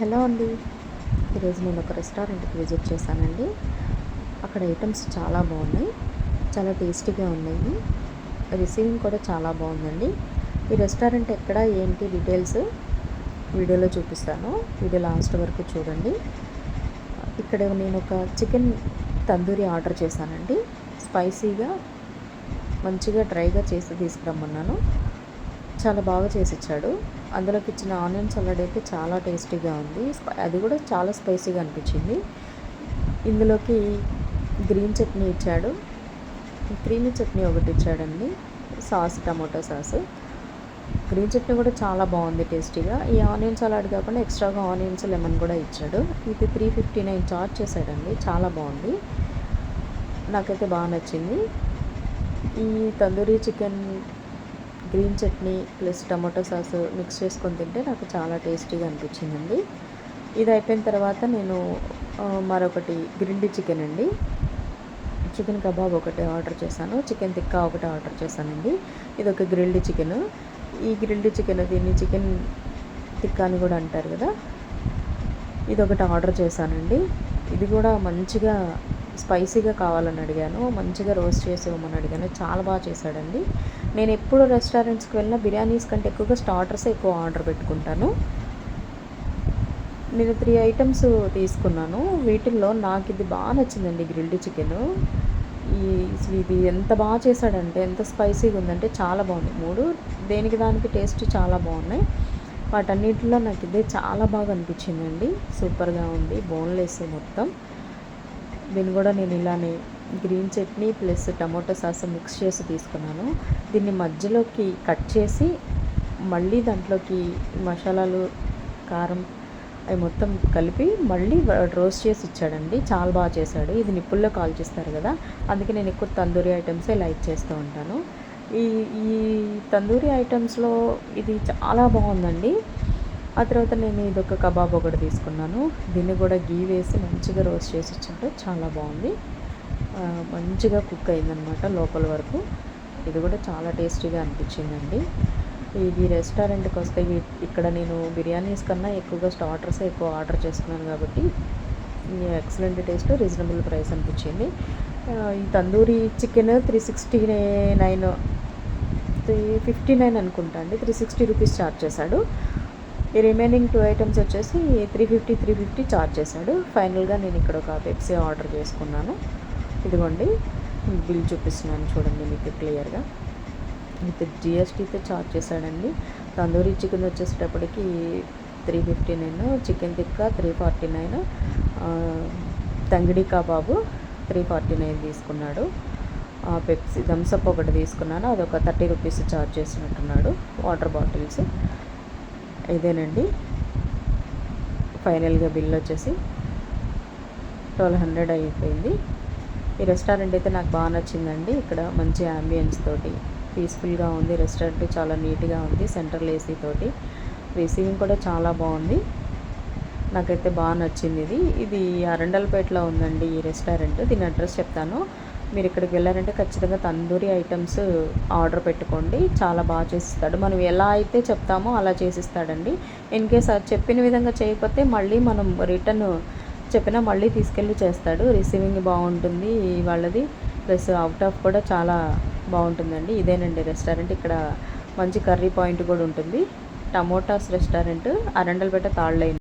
Hello అండి. ఈరోజు నేను ఒక రెస్టారెంట్కి విజిట్ చేశానండి. అక్కడ ఐటమ్స్ చాలా బాగున్నాయి. చాలా టేస్టీగా ఉన్నాయి. రిసీవింగ్ కూడా చాలా బాగుందండి. ఈ రెస్టారెంట్ ఎక్కడ ఏంటి డీటెయిల్స్ వీడియోలో చూపిస్తాను. వీడియో లాస్ట్ వరకు చూడండి. ఇక్కడ నేను ఒక చికెన్ తందూరి ఆర్డర్ చేశానండి. స్పైసీగా మంచిగా డ్రైగా చేసి తీసుకురమ్మన్నాను. చాలా బాగా చేసి ఇచ్చాడు అందులోకి ఇచ్చిన ఆనియన్ సలాడ్ అయితే చాలా టేస్టీగా ఉంది. అది కూడా చాలా స్పైసీగా అనిపించింది. ఇందులోకి గ్రీన్ చట్నీ ఇచ్చాడు. క్రీమీ చట్నీ ఒకటి ఇచ్చాడండి. Sauce tomato sauce. Green chutney కూడా చాలా బాగుంది టేస్టీగా. ఈ ఆనియన్ సలాడ్ కాకుండా ఎక్స్ట్రాగా ఆనియన్స్ లెమన్ కూడా ఇచ్చాడు. ఇది త్రీ ఫిఫ్టీ నైన్ చార్జ్ చేశాడండి. చాలా బాగుంది. నాకైతే బాగా నచ్చింది. ఈ tandoori chicken green chutney plus tomato sauce mix చేసుకొని తింటే నాకు చాలా టేస్టీగా అనిపించిందండి. ఇది అయిపోయిన తర్వాత నేను మరొకటి గ్రిండి చికెన్ అండి. చికెన్ కబాబ్ ఒకటి ఆర్డర్ చేశాను. చికెన్ తిక్కా ఒకటి ఆర్డర్ చేశానండి. ఇది ఒక గ్రిల్డ్ చికెన్. ఈ గ్రిల్డ్ చికెన్ దీన్ని చికెన్ తిక్కా అని కూడా అంటారు కదా. ఇది ఒకటి ఆర్డర్ చేశానండి. ఇది కూడా మంచిగా స్పైసీగా కావాలని అడిగాను మంచిగా రోస్ట్ చేసి ఇవ్వమని అడిగాను. చాలా బాగా చేశాడండి. నేను ఎప్పుడు రెస్టారెంట్స్కి వెళ్ళినా బిర్యానీస్ కంటే ఎక్కువగా స్టార్టర్స్ ఎక్కువ ఆర్డర్ పెట్టుకుంటాను. నేను త్రీ ఐటమ్స్ తీసుకున్నాను. వీటిల్లో నాకు ఇది బాగా నచ్చిందండి గ్రిల్డ్ చికెన్. ఈ ఇది ఎంత బాగా చేశాడంటే ఎంత స్పైసీగా ఉందంటే చాలా బాగుంది. మూడు దేనికి దానికి టేస్ట్ చాలా బాగున్నాయి. వాటన్నిటిలో నాకు ఇదే చాలా బాగా అనిపించిందండి. సూపర్గా ఉంది. బోన్లెస్ మొత్తం. దీన్ని కూడా నేను ఇలానే green chutney plus tomato sauce mix చేసి తీసుకున్నాను. దీన్ని మధ్యలోకి కట్ చేసి మళ్ళీ దాంట్లోకి మసాలాలు కారం అవి మొత్తం కలిపి మళ్ళీ రోస్ట్ చేసి ఇచ్చాడండి. చాలా బాగా చేశాడు. ఇది నిప్పుల్లో కాల్ చేస్తారు కదా. అందుకే నేను ఎక్కువ తందూరి ఐటమ్సే లైక్ చేస్తూ ఉంటాను. ఈ ఈ తందూరి ఐటమ్స్లో ఇది చాలా బాగుందండి. ఆ తర్వాత నేను ఇది ఒక కబాబ్ ఒకటి తీసుకున్నాను. దీన్ని కూడా గీ వేసి మంచిగా రోస్ట్ చేసి ఇచ్చాడు చాలా బాగుంది. మంచిగా కుక్ అయిందనమాట లోపల వరకు. ఇది కూడా చాలా టేస్టీగా అనిపించిందండి. ఇది రెస్టారెంట్కి వస్తే ఇక్కడ నేను బిర్యానీస్ కన్నా ఎక్కువగా స్టార్టర్స్ ఎక్కువ ఆర్డర్ చేసుకున్నాను కాబట్టి ఎక్సలెంట్ టేస్ట్ రీజనబుల్ ప్రైస్ అనిపించింది. ఈ tandoori chicken three sixty nine three fifty nine అనుకుంటా అండి. త్రీ సిక్స్టీ రూపీస్ ఛార్జ్ చేశాడు. ఈ రిమైనింగ్ టూ ఐటమ్స్ వచ్చేసి three fifty three fifty charge చేశాడు. ఫైనల్గా నేను ఇక్కడ ఒక పెప్సీ ఆర్డర్ చేసుకున్నాను. ఇదిగోండి బిల్ చూపిస్తున్నాను చూడండి మీకు క్లియర్గా విత్ జిఎస్టీతో ఛార్జ్ చేశాడండి. తందూరి చికెన్ వచ్చేసేటప్పటికి three fifty nine chicken tikka three forty nine tangdi kebab three forty nine తీసుకున్నాడు పెప్సీ థమ్స్అప్ ఒకటి తీసుకున్నాను. అదొక థర్టీ రూపీస్ చార్జ్ చేసినట్టున్నాడు. వాటర్ బాటిల్స్ ఇదేనండి. ఫైనల్గా బిల్ వచ్చేసి ట్వెల్వ్ హండ్రెడ్ అయిపోయింది. ఈ రెస్టారెంట్ అయితే నాకు బాగా నచ్చిందండి. ఇక్కడ మంచి అంబియన్స్ తోటి పీస్ఫుల్గా ఉంది. రెస్టారెంట్ చాలా నీట్గా ఉంది. సెంట్రల్ ఏసీ తోటి. రిసీవింగ్ కూడా చాలా బాగుంది. నాకైతే బాగా నచ్చింది ఇది. ఇది అరండల్పేటలో ఉందండి ఈ రెస్టారెంట్. దీని అడ్రస్ చెప్తాను. మీరు ఇక్కడికి వెళ్ళారంటే ఖచ్చితంగా తందూరి ఐటమ్స్ ఆర్డర్ పెట్టుకోండి. చాలా బాగా చేసిస్తాడు. మనం ఎలా అయితే చెప్తామో అలా చేసిస్తాడండి. ఇన్ కేస్ చెప్పిన విధంగా చేయకపోతే మళ్ళీ మనం రిటర్న్ చెప్పినా మళ్ళీ తీసుకెళ్ళి చేస్తాడు. రిసీవింగ్ బాగుంటుంది వాళ్ళది. ప్లస్ అవుట్ ఆఫ్ కూడా చాలా బాగుంటుందండి. ఇదేనండి రెస్టారెంట్. ఇక్కడ మంచి కర్రీ పాయింట్ కూడా ఉంటుంది. Tomatoes restaurant Arundelpet తాళ్ళైన